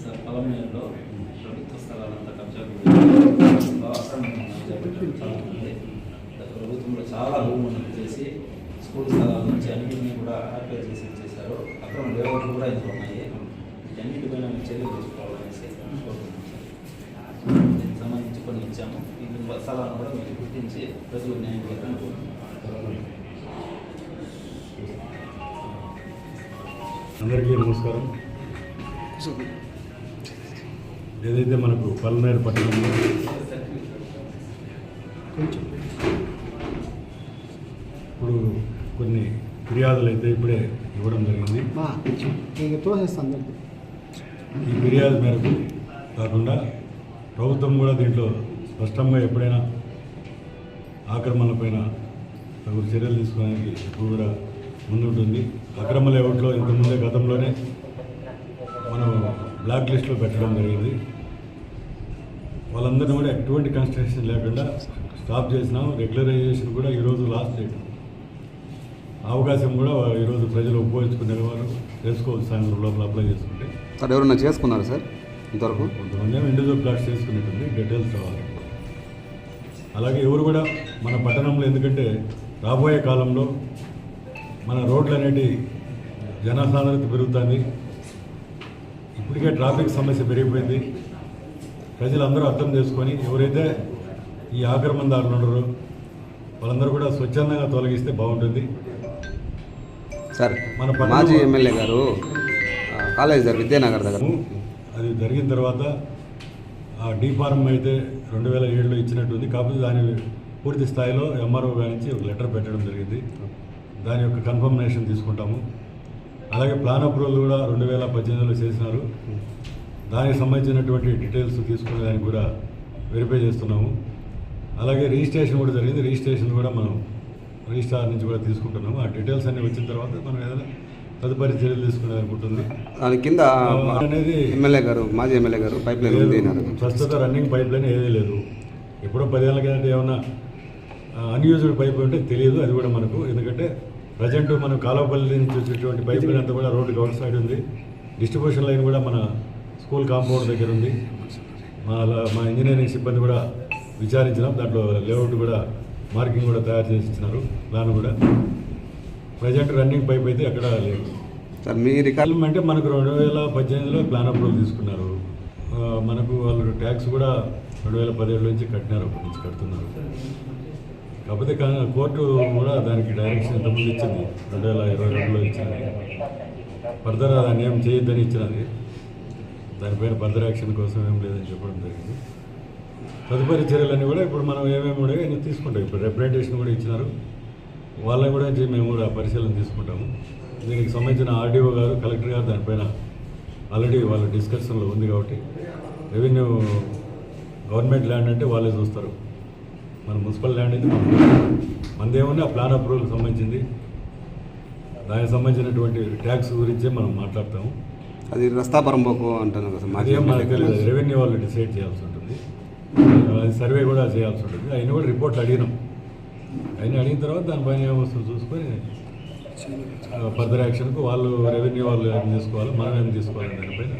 Sir పొలంలో ప్రభుత్వ స్థలాలంతా కబ్జా గురి చాలా ప్రభుత్వంలో చాలా భూములను చేసి స్కూల్ స్థలాల నుంచి అన్నింటినీ కూడా ఆర్పేర్ చేసి ఇచ్చేశారు అక్కడ లేఅవుట్లు కూడా ఇందులో ఉన్నాయి అన్నిటిపైన మేము చర్యలు తీసుకోవాలనేసి కోరుతున్నాం సార్ దీనికి సంబంధించి కొన్ని ఇచ్చాము ఈ స్థలాలను కూడా మీరు గుర్తించి ప్రజలు న్యాయం చేయాలని కోరుతున్నాం అందరికీ నమస్కారం. ఏదైతే మనకు పల్నాడు పట్టణంలో ఇప్పుడు కొన్ని ఫిర్యాదులు అయితే ఇప్పుడే ఇవ్వడం జరిగింది. ఈ ఫిర్యాదు మేరకు కాకుండా ప్రభుత్వం కూడా దీంట్లో స్పష్టంగా ఎప్పుడైనా ఆక్రమణలపైన తగు చర్యలు తీసుకోవడానికి ఎక్కువ కూడా ముందుంటుంది. అక్రమ లేఅవుట్లో ఇంతకుముందే గతంలోనే మనం బ్లాక్ లిస్ట్లో పెట్టడం జరిగింది. వాళ్ళందరినీ కూడా ఎటువంటి కన్స్ట్రక్షన్ లేకుండా స్టాప్ చేసినాం. రెగ్యులరైజేషన్ కూడా ఈరోజు లాస్ట్ డేట్ అవకాశం కూడా ఈరోజు ప్రజలు ఉపయోగించుకునే వారు చేసుకోవచ్చు సాయంత్రం లోపల అప్లై చేసుకుంటే. సార్ ఎవరన్నా చేసుకున్నారు సార్ ఇంతవరకు? కొంతమంది ఏమో ఇండివిజువల్ ప్లాట్స్ చేసుకునేటుంది డీటెయిల్స్ రావాలి. అలాగే ఎవరు కూడా మన పట్టణంలో ఎందుకంటే రాబోయే కాలంలో మన రోడ్లు అనేటి జనసాంద్రత పెరుగుతుంది. ఇప్పటికే ట్రాఫిక్ సమస్య పెరిగిపోయింది. ప్రజలందరూ అర్థం చేసుకొని ఎవరైతే ఈ ఆక్రమణదారులు ఉన్నారో వాళ్ళందరూ కూడా స్వచ్ఛందంగా తొలగిస్తే బాగుంటుంది. సార్ మన మాజీ ఎమ్మెల్యే గారు కాలేజ్ దగ్గర విద్యానగర్ దగ్గర. అది జరిగిన తర్వాత ఆ డీ ఫార్మ్ అయితే రెండు వేల ఏడులో ఇచ్చినట్టుంది. కాకపోతే దాని పూర్తి స్థాయిలో ఎంఆర్ఓ గారి నుంచి ఒక లెటర్ పెట్టడం జరిగింది. దాని యొక్క కన్ఫర్మేషన్ తీసుకుంటాము. అలాగే ప్లాన్ అప్రూవల్ కూడా రెండు వేల పద్దెనిమిదిలో చేసినారు. దానికి సంబంధించినటువంటి డీటెయిల్స్ తీసుకునే దానికి కూడా వెరిఫై చేస్తున్నాము. అలాగే రిజిస్ట్రేషన్ కూడా జరిగింది. రిజిస్ట్రేషన్ కూడా మనం రిజిస్ట్రార్ నుంచి కూడా తీసుకుంటున్నాము. ఆ డీటెయిల్స్ అన్నీ వచ్చిన తర్వాత మనం ఏదైనా తదుపరి చర్యలు తీసుకునే అనుకుంటుంది దాని కింద అనేది ఎమ్మెల్యే గారు మాజీ ఎమ్మెల్యే గారు పైప్ లైన్ ప్రస్తుత రన్నింగ్ పైప్ లైన్ ఏదీ లేదు. ఎప్పుడో పదేళ్ళ కిందట ఏమన్నా అన్యూజ్డ్ పైప్ ఉంటే తెలియదు. అది కూడా మనకు. ఎందుకంటే ప్రజెంట్ మనం కాలువపల్లి నుంచి వచ్చేటువంటి పైప్ అంతా కూడా రోడ్డు అవుట్ సైడ్ ఉంది. డిస్ట్రిబ్యూషన్ లైన్ కూడా మన స్కూల్ కాంపౌండ్ దగ్గర ఉంది. మా మా ఇంజనీరింగ్ సిబ్బంది కూడా విచారించినాం. దాంట్లో లేఅవుట్ కూడా మార్కింగ్ కూడా తయారు చేసి ఇచ్చినారు. ప్లాన్ కూడా. ప్రజెంట్ రన్నింగ్ పైప్ అయితే ఎక్కడ లేదు. సార్ మీ రికార్డు అంటే మనకు రెండు వేల పద్దెనిమిదిలో ప్లాన్ అప్రూవల్ తీసుకున్నారు. మనకు వాళ్ళు ట్యాక్స్ కూడా రెండు వేల పదిహేడు నుంచి కట్టినారు అప్పటి నుంచి కడుతున్నారు. కాకపోతే కా- కోర్టు కూడా దానికి డైరెక్షన్ ఇంతకుముందు ఇచ్చింది. రెండు వేల ఇరవై రెండులో ఇచ్చింది. ఫర్దర్ దాన్ని ఏం చేయొద్దని ఇచ్చినది దానిపైన ఫర్దర్ యాక్షన్ కోసం ఏం లేదని చెప్పడం జరిగింది. తదుపరి చర్యలన్నీ కూడా ఇప్పుడు మనం ఏమేమి ఉన్నాయో అన్నీ తీసుకుంటాం. ఇప్పుడు రిప్రజెంటేషన్ కూడా ఇచ్చినారు. వాళ్ళని కూడా మేము కూడా పరిశీలన తీసుకుంటాము. దీనికి సంబంధించిన ఆర్డీఓ గారు కలెక్టర్ గారు దానిపైన ఆల్రెడీ వాళ్ళ డిస్కషన్లో ఉంది కాబట్టి రెవెన్యూ గవర్నమెంట్ ల్యాండ్ అంటే వాళ్ళే చూస్తారు. మన మున్సిపల్ ల్యాండ్ అయితే మనం మనదేమన్నా ఆ ప్లాన్ అప్రూవల్కి సంబంధించింది. దానికి సంబంధించినటువంటి ట్యాక్స్ గురించే మనం మాట్లాడతాము. అది రస్తాపురం పోకు అంటాను కదా అదేం మనకు. రెవెన్యూ వాళ్ళు డిసైడ్ చేయాల్సి ఉంటుంది. సర్వే కూడా చేయాల్సి ఉంటుంది. అయినా కూడా రిపోర్ట్లు అడిగినాం. అయినా అడిగిన తర్వాత దానిపైన ఏమొస్తుందో చూసుకొని ఫర్దర్ యాక్షన్కు వాళ్ళు రెవెన్యూ వాళ్ళు ఏం తీసుకోవాలి మనం ఏం తీసుకోవాలి దానిపైన